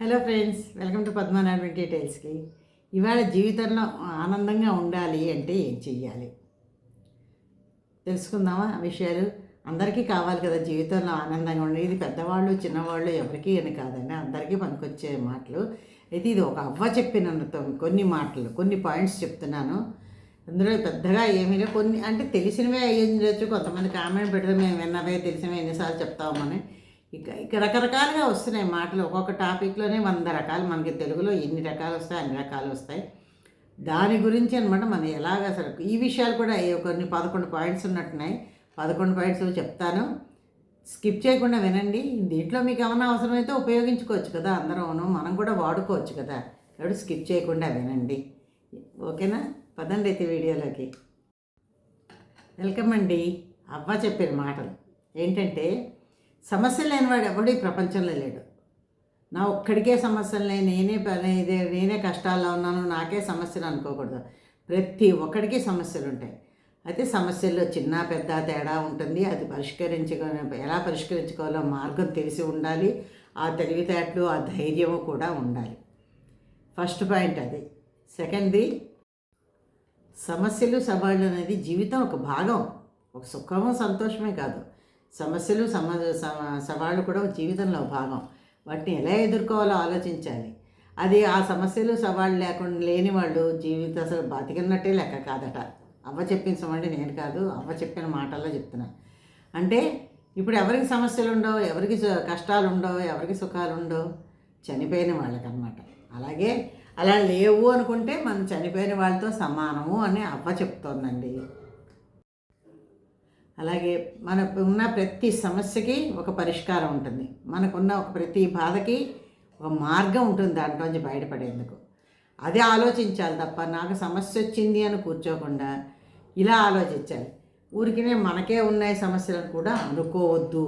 Hello friends welcome to Padmanabha డీటెయిల్స్కి ఇవాళ జీవితంలో ఆనందంగా ఉండాలి అంటే ఏం చెయ్యాలి? తెలుసుకుందామా విషయాలు? అందరికీ కావాలి కదా జీవితంలో ఆనందంగా ఉండాలి ఇది పెద్దవాళ్ళు చిన్నవాళ్ళు ఎవరికీ అని కాదండి. అందరికీ పనికొచ్చే మాటలు. అయితే ఇది ఒక అవ్వ చెప్పిన కొన్ని మాటలు కొన్ని పాయింట్స్ చెప్తున్నాను. అందులో పెద్దగా ఏమీ లేవు కొన్ని అంటే తెలిసినవే అయ్యి ఉండొచ్చు కొంతమంది కామెంట్ పెడితే మేము విన్నవే తెలిసినవే ఎన్నిసార్లు చెప్తామని. ఇక ఇక రకరకాలుగా వస్తున్నాయి మాటలు. ఒక్కొక్క టాపిక్లోనే వంద రకాలు. మనకి తెలుగులో ఎన్ని రకాలు వస్తాయి అన్ని రకాలు వస్తాయి. దాని గురించి అనమాట మనం ఎలాగ అసలు ఈ విషయాలు కూడా కొన్ని పదకొండు పాయింట్స్ ఉన్నట్టున్నాయి. పదకొండు పాయింట్స్ చెప్తాను. స్కిప్ చేయకుండా వినండి. దీంట్లో మీకు ఏమైనా అవసరమైతే ఉపయోగించుకోవచ్చు కదా అందరం మనం కూడా వాడుకోవచ్చు కదా. కాబట్టి స్కిప్ చేయకుండా వినండి. ఓకేనా? పదండి అయితే వీడియోలోకి. వెల్కమ్ అండి. అవ్వ చెప్పిన మాటలు. ఏంటంటే సమస్యలు లేనివాడు ఎవడు ఈ ప్రపంచంలో లేడు. నా ఒక్కడికే సమస్యలు లేని నేనే పని ఇదే నేనే కష్టాల్లో ఉన్నాను నాకే సమస్యలు అనుకోకూడదు. ప్రతి ఒక్కడికి సమస్యలు ఉంటాయి. అయితే సమస్యల్లో చిన్న పెద్ద తేడా ఉంటుంది. అది పరిష్కరించుకో ఎలా పరిష్కరించుకోవాలో మార్గం తెలిసి ఉండాలి. ఆ తెలివితేటలు ఆ ధైర్యము కూడా ఉండాలి. ఫస్ట్ పాయింట్ అది. సెకండ్ది సమస్యలు సవాళ్ళు అనేది జీవితం ఒక భాగం. ఒక సుఖము సంతోషమే కాదు. సమస్యలు సమ సవాళ్ళు కూడా జీవితంలో భాగం. వాటిని ఎలా ఎదుర్కోవాలో ఆలోచించాలి. అది ఆ సమస్యలు సవాళ్ళు లేకుండా లేని వాళ్ళు జీవితం అసలు బతికినట్టే లెక్క కాదట. అవ్వ చెప్పిన సమండి నేను కాదు అవ్వ చెప్పిన మాటల్లో చెప్తున్నా. అంటే ఇప్పుడు ఎవరికి సమస్యలు ఉండవు ఎవరికి కష్టాలు ఉండవు ఎవరికి సుఖాలు ఉండవు? చనిపోయిన వాళ్ళకన్నమాట. అలాగే అలా లేవు అనుకుంటే మనం చనిపోయిన వాళ్ళతో సమానము అని అవ్వ చెప్తోందండి. అలాగే మనకు ఉన్న ప్రతి సమస్యకి ఒక పరిష్కారం ఉంటుంది. మనకున్న ఒక ప్రతి బాధకి ఒక మార్గం ఉంటుంది దాంట్లోంచి బయటపడేందుకు. అదే ఆలోచించాలి తప్ప నాకు సమస్య వచ్చింది అని కూర్చోకుండా ఇలా ఆలోచించాలి. ఊరికినే మనకే ఉన్నాయి సమస్యలను కూడా అనుకోవద్దు.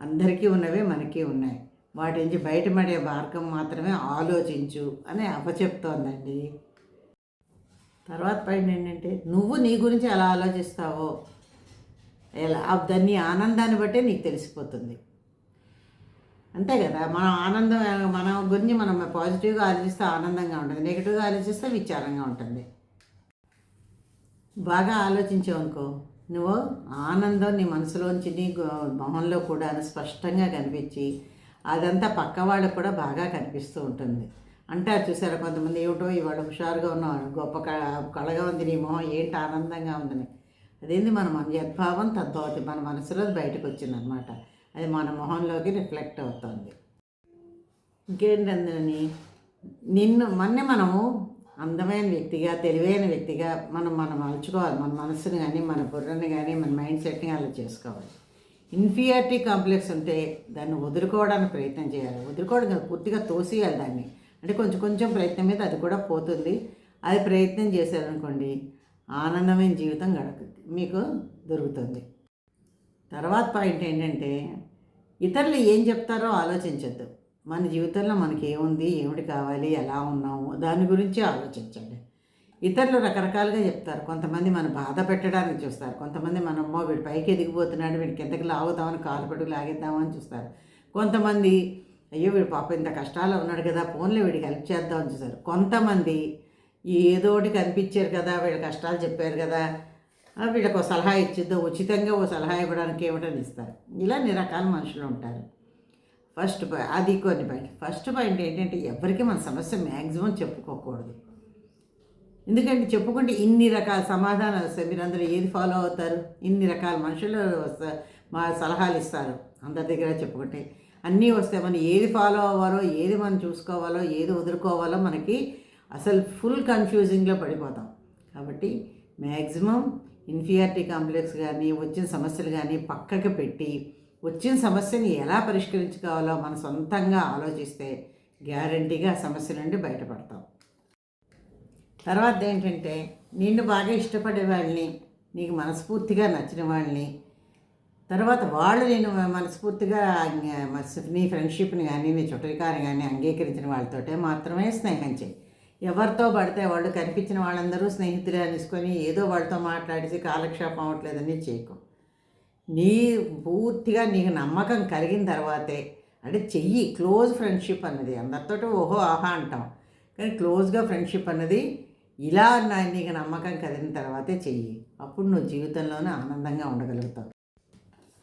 అందరికీ ఉన్నవే మనకి ఉన్నాయి. వాటి నుంచి బయటపడే మార్గం మాత్రమే ఆలోచించు అని అప్పచెప్తోందండి తర్వాత పైన ఏంటంటే నువ్వు నీ గురించి ఎలా ఆలోచిస్తావో ఎలా? దాన్ని ఆనందాన్ని బట్టే నీకు తెలిసిపోతుంది. అంతే కదా? మనం ఆనందం మన గురించి మనం పాజిటివ్గా ఆలోచిస్తే ఆనందంగా ఉంటుంది. నెగిటివ్గా ఆలోచిస్తే విచారంగా ఉంటుంది. బాగా ఆలోచించావు అనుకో నువ్వు ఆనందం నీ మనసులోంచి నీ మొహంలో కూడా స్పష్టంగా కనిపించి అదంతా పక్క వాళ్ళకు కూడా బాగా కనిపిస్తూ ఉంటుంది. అంటారు చూసారా కొంతమంది ఏమిటో ఇవాళ హుషారుగా ఉన్నావు గొప్ప కళగా ఉంది నీ మొహం ఏంటి ఆనందంగా ఉందని. అదేంది మన యద్భావం తద్భవతి మన మనసులో బయటకు వచ్చిందనమాట అది మన మొహంలోకి రిఫ్లెక్ట్ అవుతుంది. ఇంకేంటందని నిన్ను మొన్నే మనము అందమైన వ్యక్తిగా తెలివైన వ్యక్తిగా మనం మనం మలుచుకోవాలి. మన మనసుని కానీ మన బుర్రని కానీ మన మైండ్ సెట్ని అలా చేసుకోవాలి. ఇన్ఫీరియారిటీ కాంప్లెక్స్ ఉంటే దాన్ని వదులుకోవడానికి ప్రయత్నం చేయాలి. వదులుకోవడం కాదు, పూర్తిగా తోసేయాలి దాన్ని. అంటే కొంచెం కొంచెం ప్రయత్నం మీద అది కూడా పోతుంది. అది ప్రయత్నం చేశారనుకోండి ఆనందమైన జీవితం గడుపుతుంది మీకు దొరుకుతుంది. తర్వాత పాయింట్ ఏంటంటే ఇతరులు ఏం చెప్తారో ఆలోచించద్దు. మన జీవితంలో మనకి ఏముంది ఏమిటి కావాలి ఎలా ఉన్నాము దాని గురించి ఆలోచించండి. ఇతరులు రకరకాలుగా చెప్తారు. కొంతమంది మన బాధ పెట్టడానికి చూస్తారు. కొంతమంది మన అమ్మో వీడి పైకి ఎదిగిపోతున్నాడు వీడి కిందకి లాగుతామని కాలు పట్టుకు లాగేద్దామని చూస్తారు. కొంతమంది అయ్యో వీడు పాప ఇంత కష్టాలు ఉన్నాడు కదా ఫోన్లో వీడికి హెల్ప్ చేద్దామని చూస్తారు. కొంతమంది ఏదో ఒకటి కనిపించారు కదా వీళ్ళ కష్టాలు చెప్పారు కదా వీళ్ళకు ఒక సలహా ఇచ్చిద్దో ఉచితంగా ఓ సలహా ఇవ్వడానికి ఏమిటని ఇస్తారు. ఇలా అన్ని రకాల మనుషులు ఉంటారు. ఫస్ట్ పాయింట్ అది కొన్ని పాయింట్ ఫస్ట్ పాయింట్ ఏంటంటే ఎవరికి మన సమస్య మ్యాక్సిమం చెప్పుకోకూడదు. ఎందుకంటే చెప్పుకుంటే ఇన్ని రకాల సమాధానాలు వస్తాయి. మీరు అందరూ ఏది ఫాలో అవుతారు? ఇన్ని రకాల మనుషులు వస్తా- మా సలహాలు ఇస్తారు. అందరి దగ్గర చెప్పుకుంటే అన్నీ వస్తాయి. మనం ఏది ఫాలో అవ్వాలో ఏది మనం చూసుకోవాలో ఏది వదులుకోవాలో మనకి అసలు ఫుల్ కన్ఫ్యూజింగ్లో పడిపోతాం. కాబట్టి మ్యాక్సిమం ఇన్ఫీరియారిటీ కాంప్లెక్స్ కానీ వచ్చిన సమస్యలు కానీ పక్కకి పెట్టి వచ్చిన సమస్యని ఎలా పరిష్కరించుకోవాలో మన సొంతంగా ఆలోచిస్తే గ్యారంటీగా సమస్య నుండి బయటపడతాం. తర్వాత ఏంటంటే నిన్ను బాగా ఇష్టపడే వాళ్ళని నీకు మనస్ఫూర్తిగా నచ్చిన వాళ్ళని తర్వాత వాళ్ళు నేను మనస్ఫూర్తిగా అంగ- నీ ఫ్రెండ్షిప్ని కానీ నీ చుట్టరికాన్ని కానీ అంగీకరించిన వాళ్ళతోటే మాత్రమే స్నేహం చేయి. ఎవరితో పడితే వాళ్ళు కనిపించిన వాళ్ళందరూ స్నేహితులే అనేసుకొని ఏదో వాళ్ళతో మాట్లాడేసి కాలక్షేపం అవ్వట్లేదని చేయకు. నీ పూర్తిగా నీకు నమ్మకం కలిగిన తర్వాతే అంటే చెయ్యి క్లోజ్ ఫ్రెండ్షిప్ అన్నది. అందరితోటి ఓహో ఆహా అంటాం. కానీ క్లోజ్గా ఫ్రెండ్షిప్ అన్నది ఇలా నా నీకు నమ్మకం కలిగిన తర్వాతే చెయ్యి. అప్పుడు నువ్వు జీవితంలోనే ఆనందంగా ఉండగలుగుతావు.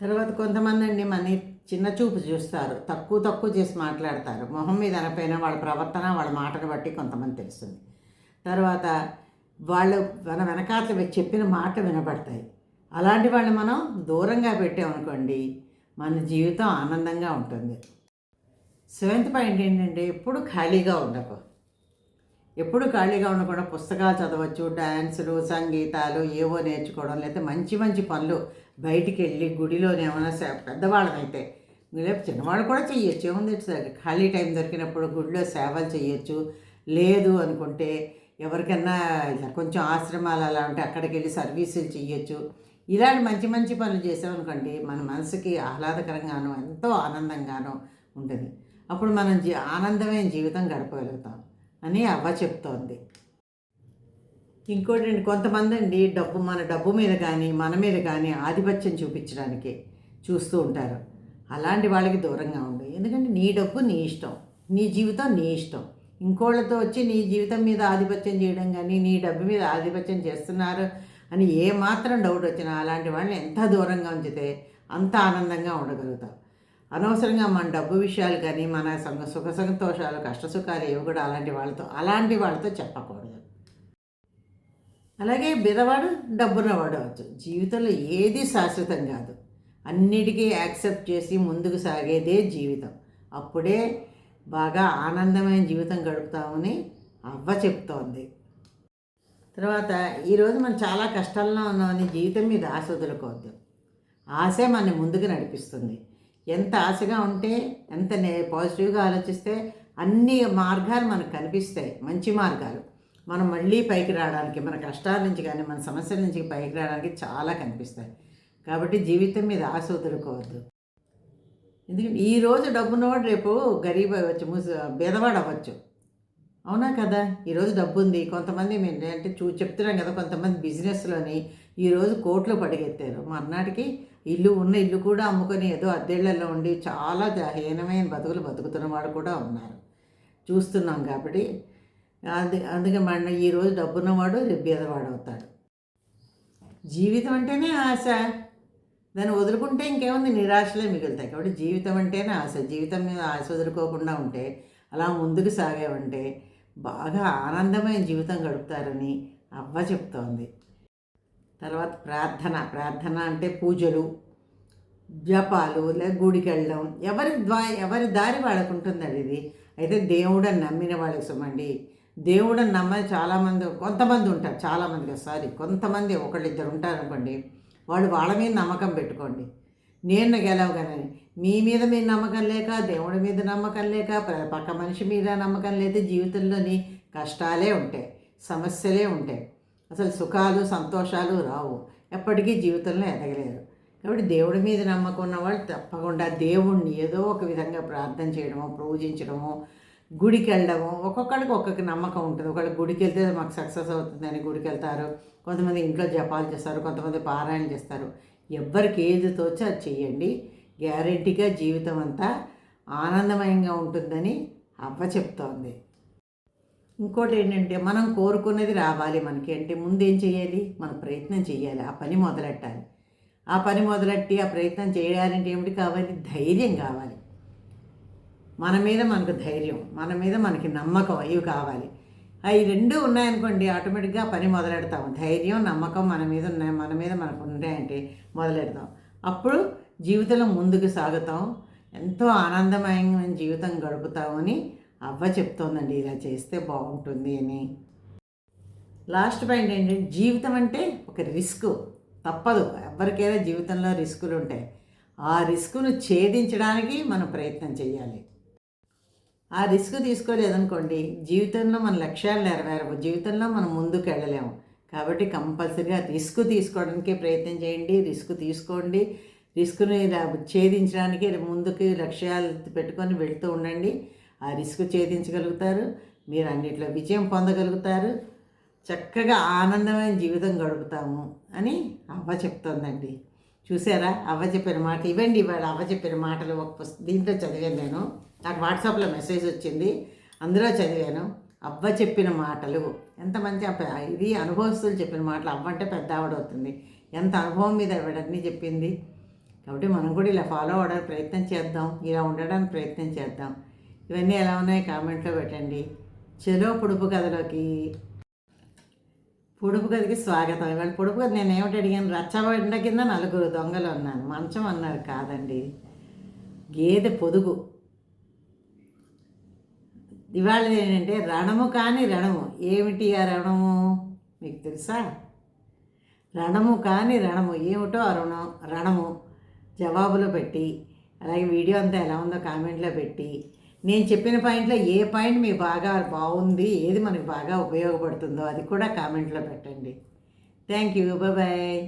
తర్వాత కొంతమంది అండి మన చిన్న చూపు చూస్తారు. తక్కువ తక్కువ చేసి మాట్లాడతారు. మొహం మీద అనపైన వాళ్ళ ప్రవర్తన వాళ్ళ మాటను బట్టి కొంతమంది తెలుస్తుంది. తర్వాత వాళ్ళు మన వెనకాతలు చెప్పిన మాట వినబడతాయి. అలాంటి వాళ్ళని మనం దూరంగా పెట్టామనుకోండి మన జీవితం ఆనందంగా ఉంటుంది. సెవెంత్ పాయింట్ ఏంటంటే ఎప్పుడు ఖాళీగా ఉండకు. ఎప్పుడు ఖాళీగా ఉండకుండా పుస్తకాలు చదవచ్చు డ్యాన్సులు సంగీతాలు ఏవో నేర్చుకోవడం లేకపోతే మంచి మంచి పనులు బయటికి వెళ్ళి గుడిలోనే ఏమైనా సే- పెద్దవాళ్ళమైతే లేకపోతే చిన్నవాళ్ళు కూడా చేయొచ్చు ఏముంది ఖాళీ టైం దొరికినప్పుడు గుడిలో సేవలు చేయొచ్చు లేదు అనుకుంటే ఎవరికైనా ఇలా కొంచెం ఆశ్రమాలు అలా ఉంటే అక్కడికి వెళ్ళి సర్వీసులు చేయొచ్చు ఇలాంటి మంచి మంచి పనులు చేసామనుకోండి మన మనసుకి ఆహ్లాదకరంగాను ఎంతో ఆనందంగాను ఉంటుంది. అప్పుడు మనం జీ ఆనందమైన జీవితం గడపగలుగుతాం అని అవ్వ చెప్తోంది. ఇంకోటి కొంతమంది అండి డబ్బు మన డబ్బు మీద కానీ మన మీద కానీ ఆధిపత్యం చూపించడానికి చూస్తూ ఉంటారు. అలాంటి వాళ్ళకి దూరంగా ఉండు. ఎందుకంటే నీ డబ్బు నీ ఇష్టం నీ జీవితం నీ ఇష్టం. ఇంకోళ్ళతో వచ్చి నీ జీవితం మీద ఆధిపత్యం చేయడం కానీ నీ డబ్బు మీద ఆధిపత్యం చేస్తున్నారు అని ఏ మాత్రం డౌట్ వచ్చినా అలాంటి వాళ్ళని ఎంత దూరంగా ఉంచితే అంత ఆనందంగా ఉండగలుగుతాం. అనవసరంగా మన డబ్బు విషయాలు కానీ మన సంగ సుఖ సంతోషాలు కష్ట సుఖాలు ఏవి కూడా అలాంటి వాళ్ళతో అలాంటి వాళ్ళతో చెప్పకూడదు. అలాగే బిదవాడు డబ్బున్నవాడు అవచ్చు జీవితంలో ఏది శాశ్వతం కాదు. అన్నిటికీ యాక్సెప్ట్ చేసి ముందుకు సాగేదే జీవితం. అప్పుడే బాగా ఆనందమైన జీవితం గడుపుతామని అవ్వ చెప్తోంది. తర్వాత ఈరోజు మనం చాలా కష్టాల్లో ఉన్నామని జీవితం మీద ఆశ వదులుకోవద్దు. ఆశే మనని ముందుకు నడిపిస్తుంది. ఎంత ఆశగా ఉంటే ఎంత నే పాజిటివ్గా ఆలోచిస్తే అన్ని మార్గాలు మనకు కనిపిస్తాయి. మంచి మార్గాలు. మనం మళ్ళీ పైకి రావడానికి మన కష్టాల నుంచి కానీ మన సమస్యల నుంచి పైకి రావడానికి చాలా కనిపిస్తాయి. కాబట్టి జీవితం మీద ఆశ వదులుకోవద్దు. ఎందుకంటే ఈరోజు డబ్బున్నవాడు రేపు గరీబ్ అవ్వచ్చు ముస బేదవాడు అవ్వచ్చు. అవునా కదా? ఈరోజు డబ్బు ఉంది కొంతమంది మేము చూ చెప్తున్నాం కదా కొంతమంది బిజినెస్లోని ఈరోజు కోట్లు పడిగెత్తారు. మర్నాటికి ఇల్లు ఉన్న ఇల్లు కూడా అమ్ముకొని ఏదో అద్దెళ్ళలో ఉండి చాలా హీనమైన బతుకులు బతుకుతున్న వాడు కూడా ఉన్నారు. చూస్తున్నాం కాబట్టి అది అందుకే మన ఈరోజు డబ్బున్నవాడు రేపు బీదవాడు అవుతాడు. జీవితం అంటేనే ఆశ. దాన్ని వదులుకుంటే ఇంకేముంది? నిరాశలే మిగులుతాయి. కాబట్టి జీవితం అంటేనే ఆశ. జీవితం మీద ఆశ వదులుకోకుండా ఉంటే అలా ముందుకు సాగామంటే బాగా ఆనందమైన జీవితం గడుపుతారని అవ్వ చెప్తోంది. తర్వాత ప్రార్థన. ప్రార్థన అంటే పూజలు జపాలు లేదా గుడికి వెళ్ళడం ఎవరి ద్వా ఎవరి దారి వాళ్ళకు ఉంటుందండి ఇది. అయితే దేవుడని నమ్మిన వాళ్ళకి సుమండి దేవుడిని నమ్మని చాలామంది కొంతమంది ఉంటారు చాలామంది కాదు సారీ కొంతమంది ఒకళ్ళిద్దరు ఉంటారు అనుకోండి వాళ్ళు వాళ్ళ మీద నమ్మకం పెట్టుకోండి. నేను గెలవగలని మీ మీద మీరు నమ్మకం లేక దేవుడి మీద నమ్మకం లేక ప్ర- పక్క మనిషి మీద నమ్మకం లేదు జీవితంలోని కష్టాలే ఉంటాయి సమస్యలే ఉంటాయి. అసలు సుఖాలు సంతోషాలు రావు. ఎప్పటికీ జీవితంలో ఎదగలేరు. కాబట్టి దేవుడి మీద నమ్మకం ఉన్న వాళ్ళు తప్పకుండా దేవుణ్ణి ఏదో ఒక విధంగా ప్రార్థన చేయడము పూజించడము గుడికి వెళ్ళడము ఒక్కొక్కడికి ఒక్కొక్క నమ్మకం ఉంటుంది. ఒకళ్ళు గుడికి వెళ్తే మాకు సక్సెస్ అవుతుందని గుడికి వెళ్తారు కొంతమంది ఇంట్లో జపాలు చేస్తారు. కొంతమంది పారాయణ చేస్తారు. ఎవ్వరికి ఏది తోచో అది చెయ్యండి. గ్యారెంటీగా జీవితం అంతా ఆనందమయంగా ఉంటుందని అవ్వ చెప్తోంది. ఇంకోటి ఏంటంటే మనం కోరుకున్నది రావాలి మనకి. అంటే ముందు ఏం చేయాలి మనం ప్రయత్నం చేయాలి ఆ పని మొదలెట్టాలి. ఆ పని మొదలెట్టి ఆ ప్రయత్నం చేయాలంటే ఏమిటి కావాలి? ధైర్యం కావాలి. మన మీద మనకు ధైర్యం మన మీద మనకి నమ్మకం ఇవి కావాలి. అవి రెండు ఉన్నాయనుకోండి ఆటోమేటిక్గా పని మొదలెడతాం. ధైర్యం నమ్మకం మన మీద ఉన్నాయి మన మీద మనకు ఉన్నాయంటే మొదలెడతాం. అప్పుడు జీవితంలో ముందుకు సాగుతాం. ఎంతో ఆనందమయమైన జీవితం గడుపుతామని అవ్వ చెప్తోందండి ఇలా చేస్తే బాగుంటుంది అని. లాస్ట్ పాయింట్ ఏంటంటే జీవితం అంటే ఒక రిస్క్. తప్పదు ఎవరికైనా జీవితంలో రిస్కులు ఉంటాయి. ఆ రిస్కును ఛేదించడానికి మనం ప్రయత్నం చేయాలి. ఆ రిస్క్ తీసుకోలేదనుకోండి జీవితంలో మన లక్ష్యాలు నెరవేరవు. జీవితంలో మనం ముందుకు వెళ్ళలేము కాబట్టి కంపల్సరీగా రిస్క్ తీసుకోవడానికి ప్రయత్నం చేయండి రిస్క్ తీసుకోండి. రిస్క్ని ఛేదించడానికి ముందుకు లక్ష్యాలు పెట్టుకొని వెళుతూ ఉండండి. ఆ రిస్క్ ఛేదించగలుగుతారు మీరు అన్నిట్లో విజయం పొందగలుగుతారు. చక్కగా ఆనందమైన జీవితం గడుపుతాము అని అవ్వ చెప్తోందండి. చూసారా? అవ్వ చెప్పిన మాట ఇవ్వండి ఇవాళ అవ్వ చెప్పిన మాటలు ఒక దీంట్లో చదివాను నేను. నాకు వాట్సాప్లో మెసేజ్ వచ్చింది అందులో చదివాను అవ్వ చెప్పిన మాటలు. ఎంత మంచి ఇది అనుభవస్తులు చెప్పిన మాటలు అవ్వ అంటే పెద్ద ఆవిడ అవుతుంది. ఎంత అనుభవం మీద ఆవిడన్నీ చెప్పింది. కాబట్టి మనం కూడా ఇలా ఫాలో అవ్వడానికి ప్రయత్నం చేద్దాం ఇలా ఉండడానికి ప్రయత్నం చేద్దాం. ఇవన్నీ ఎలా ఉన్నాయి కామెంట్లో పెట్టండి. చెలో పొడుపు కథలోకి పొడుపు గదికి స్వాగతం. ఇవాళ పొడుపు గది నేను ఏమిటి అడిగాను? రచ్చబండ కింద నలుగురు దొంగలు ఉన్నాను మంచం అన్నారు కాదండి. గేదె పొదుగు. ఇవాళ ఏంటంటే రణము కాని రణము. ఏమిటి ఆ రణము? మీకు తెలుసా? రణము కాని రణము. ఏమిటో ఆ రుణం రణము జవాబులో పెట్టి అలాగే వీడియో అంతా ఎలా ఉందో కామెంట్లో పెట్టి నేను చెప్పిన పాయింట్లో ఏ పాయింట్ మీకు బాగా బాగుంది ఏది మనకు బాగా ఉపయోగపడుతుందో అది కూడా కామెంట్లో పెట్టండి. Thank you. బాయ్.